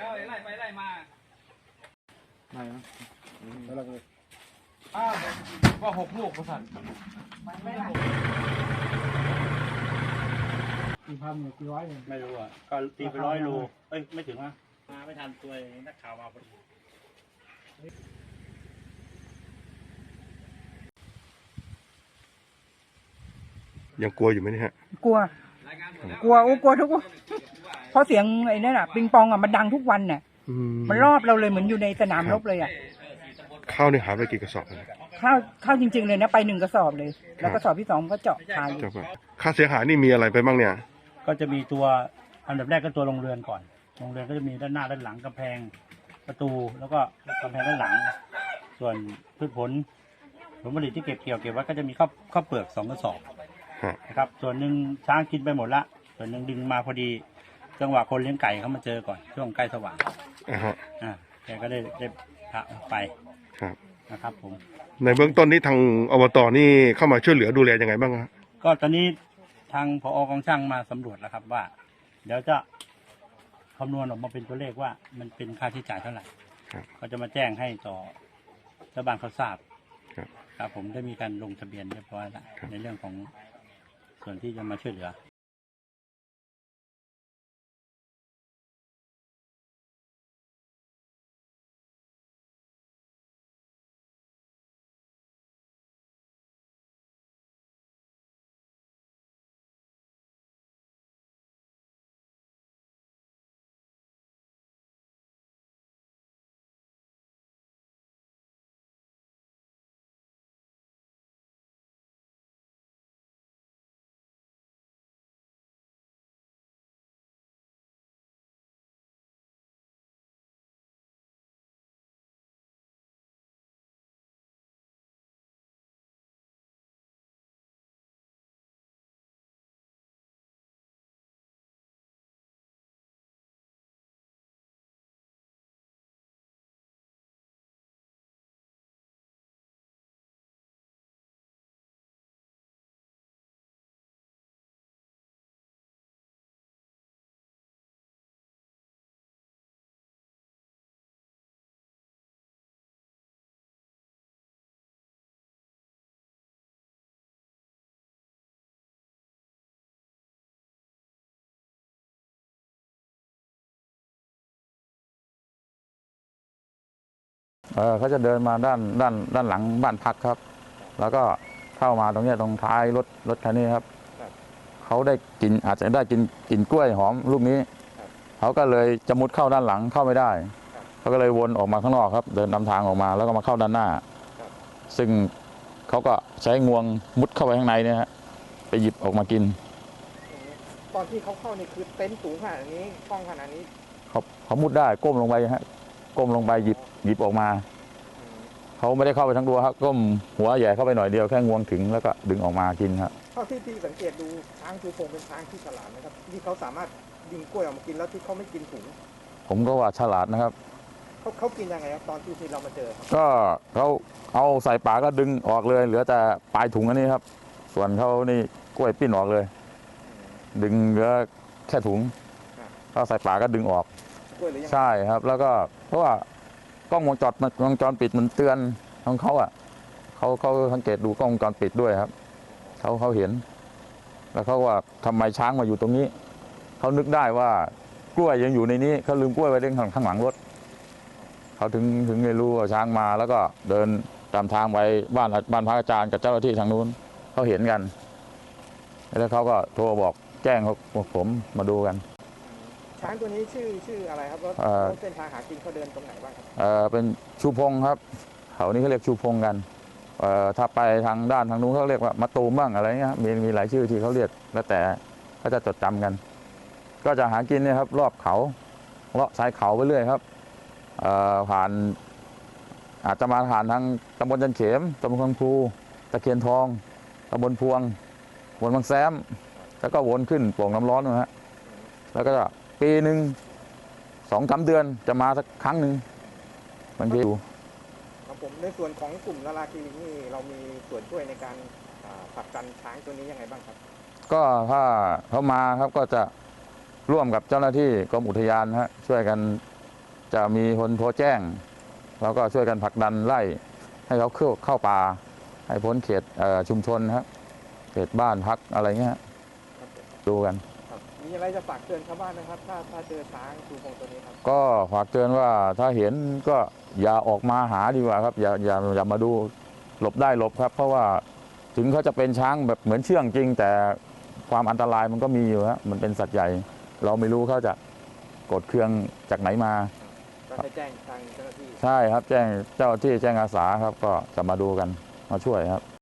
เสร็จแล้วไล่ไปไล่มาไม่นะแล้วเราก็อ้าวว่าหกลูกประสันกี่พันเนี่ยกี่ร้อยเนี่ยไม่รู้อะก็ตีไปร้อยโลเอ้ยไม่ถึงวะมาไม่ทันตัวเองนักข่าวมาพอดียังกลัวอยู่ไหมเนี่ยฮะกลัว กลัวโอ้กลัวทุกวัน เพราะเสียงไอ้นั่นอะปิงปองอะมันดังทุกวันน่ะอืมันรอบเราเลยเหมือนอยู่ในสนามรบเลยอะข้าวเนี่ยหายไปกี่กระสอบนะเข้าเข้าจริง ๆเลยนะไปหนึ่งกระสอบเลย แล้วกระสอบที่สองก็เจาะขายอยู่เจ้าป่ะค่าเสียหายนี่มีอะไรไปบ้างเนี่ย ก็จะมีตัวอันดับแรกก็ตัวโรงเรือนก่อนโรงเรือนก็จะมีด้านหน้าด้านหลังกำแพงประตูแล้วก็กำแพงด้านหลัง ส่วนพืชผลผลผลิตที่เก็บเกี่ยวเก็บไว้ก็จะมีข้าวข้าวเปลือกสองกระสอบฮะ นะครับ ส่วนหนึ่งช้างกินไปหมดละ ส่วนหนึ่งดึงมาพอดี จังหวะคนเลี้ยงไก่เขามาเจอก่อนช่วงใกล้สว่างอ่าฮะอ่าแกก็ได้ได้พระไปครับ นะครับ ผม ในเบื้องต้นนี่ทางอบตนี่เข้ามาช่วยเหลือดูแลยังไงบ้างฮะก็ตอนนี้ทางพอกองช่างมาสำรวจแล้วครับว่า เดี๋ยวจะคำนวณออกมาเป็นตัวเลขว่ามันเป็นค่าใช้จ่ายเท่าไหร่ครับ เขาจะมาแจ้งให้ต่อรัฐบาลเขาทราบครับ ครับผมได้มีการลงทะเบียนเรียบร้อยแล้วครับ ในเรื่องของส่วนที่จะมาช่วยเหลือ เออเขาจะเดินมาด้านด้านด้านหลังบ้านพักครับ แล้วก็เข้ามาตรงเนี้ยตรงท้ายรถรถคันนี้ครับ เขาได้กินอาจจะได้กินกินกล้วยหอมลูกนี้ เขาก็เลยจะมุดเข้าด้านหลังเข้าไม่ได้ เขาก็เลยวนออกมาข้างนอกครับ เดินนำทางออกมาแล้วก็มาเข้าด้านหน้า ซึ่งเขาก็ใช้งวงมุดเข้าไปข้างในเนี่ยฮะไปหยิบออกมากิน ตอนที่เขาเข้านี่คือเต็นท์สูงขนาดนี้กล้องขนาดนี้เขาเขามุดได้ก้มลงไปฮะ ก้มลงไปหยิบหยิบออกมา เขาไม่ได้เข้าไปทั้งตัวครับก้มหัวใหญ่เข้าไปหน่อยเดียวแค่งวงถึงแล้วก็ดึงออกมากินครับเท่าที่ที่สังเกตดูช้างชูโพงเป็นช้างที่ฉลาดนะครับที่เขาสามารถดึงกล้วยออกมากินแล้วที่เขาไม่กินถุงผมก็ว่าฉลาดนะครับเขาเขากินยังไงครับตอนที่ที่เรามาเจอครับก็เขาเอาใส่ปากก็ดึงออกเลย เหลือแต่ปลายถุงอันนี้ครับ ส่วนเขานี่กล้วยปิ้นออกเลย ดึงเหลือแค่ถุงก็ใส่ปากก็ดึงออก กล้วยหรือยังไงใช่ครับ แล้วก็ เพราะว่ากล้องวงจรมันวงจรปิดมันเตือนของเขาอะเขาเขาสังเกตดูกล้องวงจรปิดด้วยครับเขาเขาเห็น แล้วเขาว่าทำไมช้างมาอยู่ตรงนี้เขานึกได้ว่ากล้วยยังอยู่ในนี้เขาลืมกล้วยไว้เด้ข้างข้างหลังรถเขาถึงถึงได้รู้ว่าช้างมาแล้วก็เดินตามทางไปบ้านบ้านพักอาจารย์กับเจ้าหน้าที่ทางนู้นเขาเห็นกัน แล้วเขาก็โทรบอกแจ้งพวกผมมาดูกัน ช้างตัวนี้ชื่อชื่ออะไรครับแล้วเอ่อแล้วเส้นทางหากินเขาเดินตรงไหนบ้างครับเอ่อเป็นชูพงครับเขานี้เขาเรียกชูพงกันเอ่อถ้าไปทางด้านทางนู้นเขาเรียกว่ามาตูมบ้างอะไรเงี้ยมีมีหลายชื่อที่เขาเรียกแล้วแต่ก็จะจดจำกัน ก็จะหากินเนี่ยครับรอบเขาเลาะชายเขาไปเรื่อยครับเอ่อผ่าน อาจจะมาผ่านทางตำบลจันเขมตำบลคงคูตะเคียนทองตำบลพวงตำบลบางแซม แล้วก็วนขึ้นโป่งน้ำร้อนนะฮะแล้วก็ ปีหนึ่งสองสามเดือนจะมาสักครั้งหนึ่งบางทีอยู่ครับผมในส่วนของกลุ่มนาราคีรีนี่เรามีส่วนช่วยในการอ่าผลักดันช้างตัวนี้ยังไงบ้างครับ ก็ถ้าเขามาครับก็จะร่วมกับเจ้าหน้าที่กรมอุทยานฮะช่วยกันจะมีคนโทรแจ้ง แล้วก็ช่วยกันผลักดันไล่ให้เขาเข้าเข้าป่าให้พ้นเขตเอ่อชุมชนครับเขตบ้านพักอะไรเงี้ยฮะดูกันครับ มีอะไรจะฝากเตือนชาวบ้านนะครับ ถ้าถ้าเจอช้างชูพงตัวนี้ครับ ก็ฝากเตือนว่าถ้าเห็นก็อย่าออกมาหาดีกว่าครับ อย่าอย่าอย่ามาดูหลบได้หลบครับ เพราะว่าถึงเขาจะเป็นช้างแบบเหมือนเชื่องจริง แต่ความอันตรายมันก็มีอยู่ฮะมันเป็นสัตว์ใหญ่ เราไม่รู้เขาจะกดเครื่องจากไหนมา ก็ให้แจ้งทางเจ้าหน้าที่ ใช่ครับแจ้งเจ้าที่แจ้งอาสาครับ ก็จะมาดูกันมาช่วยครับ